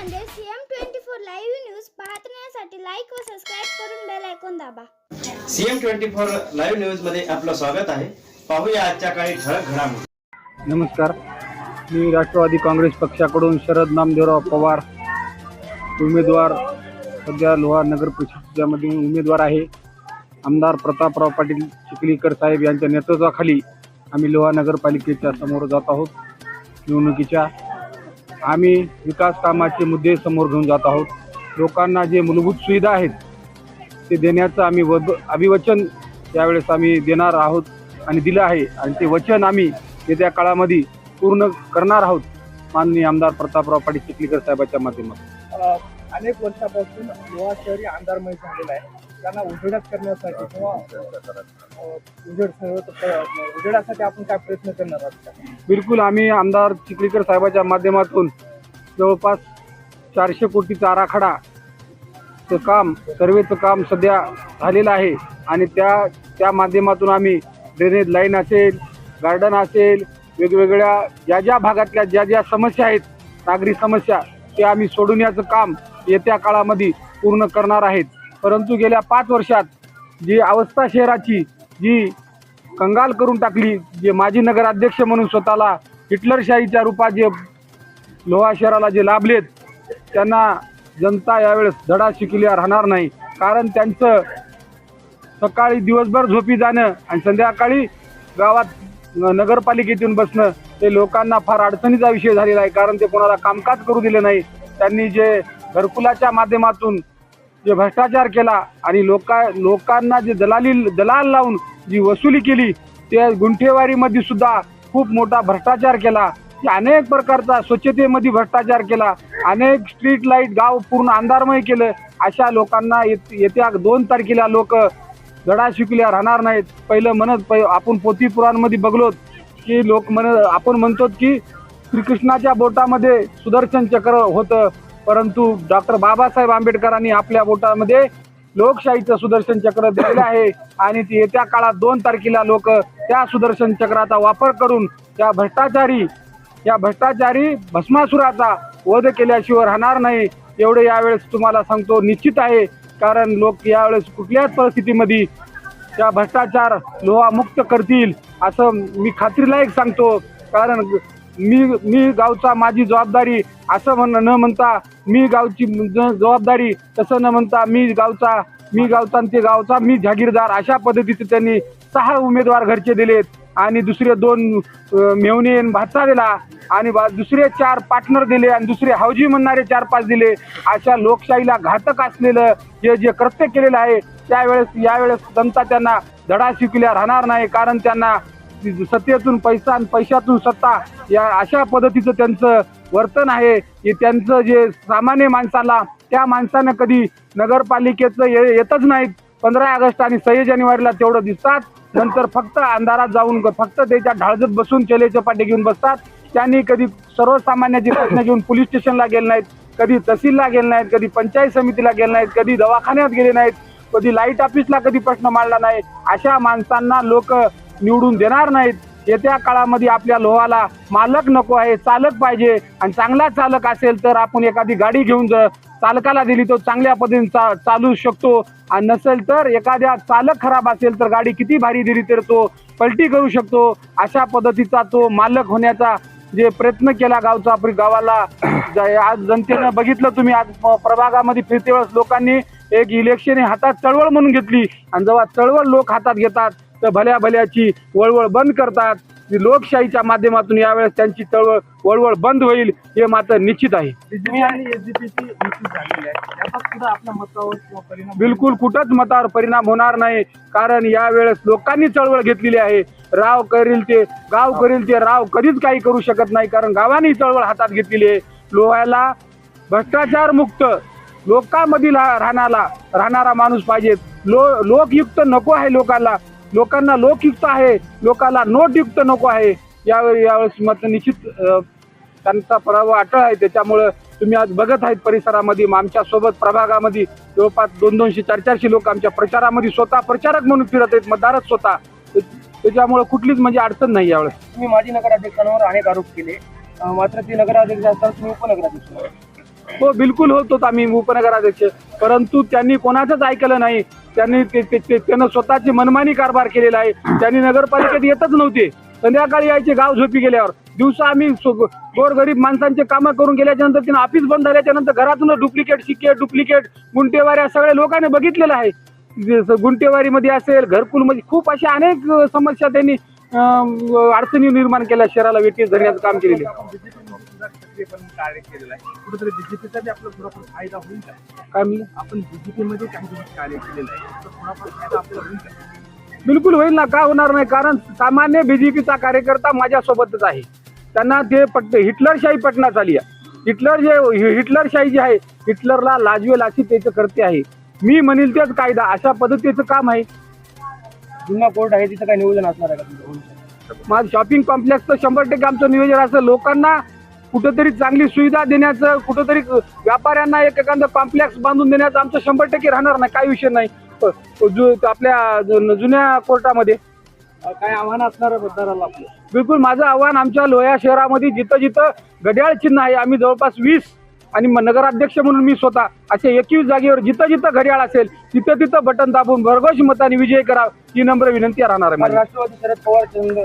CM twenty four live news पाहण्यासाठी like व subscribe करून बेल ऐकून दाबा. सीएम ट्वेंटी फोर लाईव्ह न्यूजमध्ये आपलं स्वागत आहे. पाहूया आजच्या काही ठळक घडामोडी. नमस्कार. मी राष्ट्रवादी काँग्रेस पक्षाकडून शरद नामदेवराव पवार उमेदवार सध्या लोहार नगर परिषदेमध्ये उमेदवार आहे. आमदार प्रतापराव पाटील चिखलीकर साहेब यांच्या नेतृत्वाखाली आम्ही लोहा नगरपालिकेच्या समोर जात आहोत. निवडणुकीच्या आम्ही विकास कामाचे मुद्दे समोर घेऊन जात आहोत. लोकांना जे मूलभूत सुविधा आहेत ते देण्याचं आम्ही वद अभिवचन यावेळेस आम्ही देणार आहोत आणि दिलं आहे. आणि ते वचन आम्ही येत्या काळामध्ये पूर्ण करणार आहोत माननीय आमदार प्रतापराव पाटील चिखलीकर साहेबाच्या माध्यमातून. अनेक वर्षापासून लोहा शहरी आमदारमय झालेला आहे. त्यांना उजेडात करण्यासाठी किंवा उजेड उजेडासाठी आपण काय प्रयत्न करणार आहोत बिलकुल आम्ही आमदार चिखलीकर साहेबाच्या माध्यमातून जवळपास चारशे कोटीचा आराखडा चं काम सर्वेचं काम सध्या झालेलं आहे. आणि त्या त्या माध्यमातून आम्ही ड्रेनेज लाईन असेल गार्डन असेल वेगवेगळ्या ज्या ज्या भागातल्या ज्या ज्या समस्या आहेत नागरी समस्या ते आम्ही सोडवण्याचं काम येत्या काळामध्ये पूर्ण करणार आहेत. परंतु गेल्या पाच वर्षात जी अवस्था शहराची जी कंगाल करून टाकली जे माजी नगराध्यक्ष म्हणून स्वतःला हिटलरशाहीच्या रूपात जे लोहा शहराला जे लाभलेत त्यांना जनता यावेळेस धडा शिकल्या राहणार नाही. कारण त्यांचं सकाळी दिवसभर झोपी जाणं आणि संध्याकाळी गावात न- बसणं ते लोकांना फार अडचणीचा विषय झालेला आहे. कारण ते कोणाला कामकाज करू दिले नाही. त्यांनी जे घरकुलाच्या माध्यमातून जे भ्रष्टाचार केला आणि लोका लोकांना जे दलाली दलाल लावून जी वसुली केली ते गुंठेवारीमध्ये सुद्धा खूप मोठा भ्रष्टाचार केला. की अनेक प्रकारचा स्वच्छतेमध्ये भ्रष्टाचार केला. अनेक स्ट्रीट लाइट गाव पूर्ण अंधारमय केलं. अशा लोकांना येत- येत्या दोन तारखेला लोक धडा शिकल्या राहणार नाहीत. पहिलं म्हणत पै आपण पोथी पुराणमध्ये बघलोत की लोक म्हण आपण म्हणतो की श्रीकृष्णाच्या बोटामध्ये सुदर्शन चक्र होतं. परंतु डॉक्टर बाबासाहेब आंबेडकरांनी आपल्या बोटामध्ये लोकशाहीचं सुदर्शन चक्र दिलेलं आहे. आणि ती येत्या काळात दोन तारखेला लोक त्या सुदर्शन चक्राचा वापर करून त्या भ्रष्टाचारी या भ्रष्टाचारी भस्मासुराचा वध केल्याशिवाय राहणार नाही. एवढे यावेळेस तुम्हाला सांगतो निश्चित आहे. कारण लोक यावेळेस कुठल्याच परिस्थितीमध्ये त्या भ्रष्टाचार लोहा मुक्त करतील असं मी खात्रीलायक सांगतो. कारण मी मी गावचा माझी जबाबदारी असं म्हण न म्हणता मी गावची ज- जबाबदारी तसं न म्हणता मी गावचा मी गावचा आणि ते गावचा मी जागीरदार अशा पद्धतीचे त्यांनी सहा उमेदवार घरचे दिलेत. आणि दुसरे दोन अं, मेवणे भाचा दिला आणि बा- दुसरे चार पार्टनर दिले आणि दुसरे हौजी म्हणणारे चार पाच दिले. अशा लोकशाहीला घातक असलेलं जे जे कृत्य केलेलं आहे त्यावेळेस यावेळेस जनता त्यांना धडा शिकल्या राहणार नाही. कारण त्यांना सत्तेतून पैसा आणि पैशातून सत्ता या अशा पद्धतीचं त्यांचं वर्तन आहे की त्यांचं जे सामान्य माणसाला त्या माणसानं कधी नगरपालिकेचं ये येतच नाहीत. पंधरा ऑगस्ट आणि सहा जानेवारीला तेवढं दिसतात. नंतर फक्त अंधारात जाऊन फक्त त्याच्या ढाळजत बसून चलेचे पाटे घेऊन बसतात. त्यांनी कधी सर्वसामान्याची प्रश्न घेऊन पोलीस स्टेशनला गेले नाहीत कधी तहसीलला गेले नाहीत कधी पंचायत समितीला गेले नाहीत कधी दवाखान्यात गेले नाहीत कधी लाइट ऑफिसला कधी प्रश्न मांडला नाही. अशा माणसांना लोक निवडून देणार नाहीत. येत्या काळामध्ये आपल्या लोहाला मालक नको आहे चालक पाहिजे. आणि चांगला चालक असेल तर आपण एखादी गाडी घेऊन जर चालकाला दिली तो चांगल्या पद्धतीने चा चालू शकतो. आणि नसेल तर एखाद्या चालक खराब असेल तर गाडी किती भारी दिली तर तो पलटी करू शकतो. अशा पद्धतीचा तो मालक होण्याचा जे प्रयत्न केला गावचा आपली गावाला ज- आज जनतेनं बघितलं तुम्ही आज प्रभागामध्ये फिरते वेळेस लोकांनी एक इलेक्शन हे हातात चळवळ म्हणून घेतली. आणि जेव्हा चळवळ लोक हातात घेतात तर भल्या भल्याची वळवळ बंद करतात. लोकशाहीच्या माध्यमातून यावेळेस त्यांची चळवळ वळवळ बंद होईल हे मात्र निश्चित आहे. बिलकुल कुठंच मतावर परिणाम होणार नाही. कारण यावेळेस लोकांनी चळवळ घेतलेली आहे. राव करील ते गाव करील ते राव कधीच काही करू शकत नाही. कारण गावांनी चळवळ हातात घेतलेली आहे. लोहायला भ्रष्टाचार मुक्त लोकांमधील राहणारा राहणारा माणूस पाहिजे. लो लोकयुक्त नको आहे लोकांना. लोकांना लोकयुक्त आहे. लोकांना नोटयुक्त नको आहे. यावेळी यावेळेस मत निश्चित त्यांचा पराभव अटळ आहे. त्याच्यामुळं तुम्ही आज बघत आहेत परिसरामध्ये मग आमच्यासोबत प्रभागामध्ये जवळपास दोन दोनशे चार चारशे लोक आमच्या प्रचारामध्ये स्वतः प्रचारक म्हणून फिरत आहेत मतदारच स्वतः. त्याच्यामुळे कुठलीच म्हणजे अडचण नाही यावेळेस. तुम्ही माजी नगराध्यक्षांवर अनेक आरोप केले. मात्र ते नगराध्यक्ष असताना तुम्ही उपनगराध्यक्ष हो बिलकुल होत होत आम्ही उपनगराध्यक्ष. परंतु त्यांनी कोणाचंच ऐकलं नाही. त्यांनी त्यांना त्यानं स्वतःची मनमानी कारभार केलेला आहे. त्यांनी नगरपालिकेत येतच नव्हते. संध्याकाळी यायचे गाव झोपी गेल्यावर. दिवसा आम्ही गोर गोरगरीब माणसांचे कामं करून गेल्याच्यानंतर तिने ऑफिस बंद झाल्याच्यानंतर घरातून डुप्लिकेट शिक्के डुप्लिकेट गुंटेवाऱ्या सगळ्या लोकांनी बघितलेलं आहे. गुंटेवारीमध्ये असेल घरकुलमध्ये खूप अशा अनेक समस्या त्यांनी अडचणी निर्माण केल्या शहराला वेटीस धरण्याचं काम केलेले बीजेपी सक्रियपणे कार्य केलेलं आहे कुठेतरी बीजेपीचा बी आपला थोडाफार फायदा होईल का? काय म्हणलं? आपण बीजेपी मध्ये काही दिवस कार्य केलेलं आहे तर थोडाफार फायदा आपल्याला होईल का? बिलकुल होईल ना का होणार नाही? कारण सामान्य बीजेपीचा कार्यकर्ता माझ्यासोबतच आहे. त्यांना ते पट हिटलरशाही पटण्यात आली आहे. हिटलर जे हिटलरशाही जी आहे हिटलरला लाजवेल अशी त्याचं करते आहे. मी म्हणेल तेच कायदा अशा पद्धतीचं काम आहे. जुना कोर्ट आहे तिथं काय नियोजन असणार आहे का? माझं शॉपिंग कॉम्प्लेक्सचं शंभर टक्के आमचं नियोजन असं लोकांना कुठंतरी चांगली सुविधा देण्याचं कुठंतरी व्यापाऱ्यांना एक एखादं कॉम्प्लेक्स बांधून देण्याचं आमचं शंभर टक्के राहणार नाही काही विषय नाही. आपल्या जुन्या कोर्टामध्ये. काय आव्हान असणार मतदाराला आपलं? बिलकुल माझं आव्हान आमच्या लोया शहरामध्ये जिथं जिथं घड्याळ चिन्ह आहे आम्ही जवळपास वीस आणि नगराध्यक्ष म्हणून मी स्वतः असे एकवीस जागेवर जिथं जिथं घड्याळ असेल तिथं तिथं बटन दाबून भरघोष मताने विजय करा ही नम्र विनंती राहणार आहे राष्ट्रवादी शरद पवार चंद्र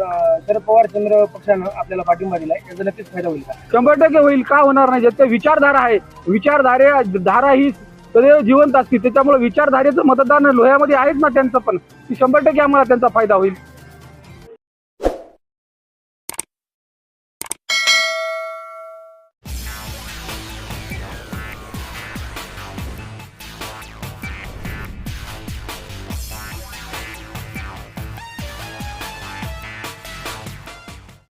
शरद पवार चंद्र पक्षानं आपल्याला पाठिंबा दिलाय. याचा नक्कीच फायदा होईल का? शंभर टक्के होईल. का होणार नाही? ज्याचं विचारधारा आहे. विचारधारे धारा ही सदैव जिवंत असते त्याच्यामुळे विचारधारेचं मतदान लोह्यामध्ये आहेच ना त्यांचं पण. ती शंभर टक्के आम्हाला त्यांचा फायदा होईल.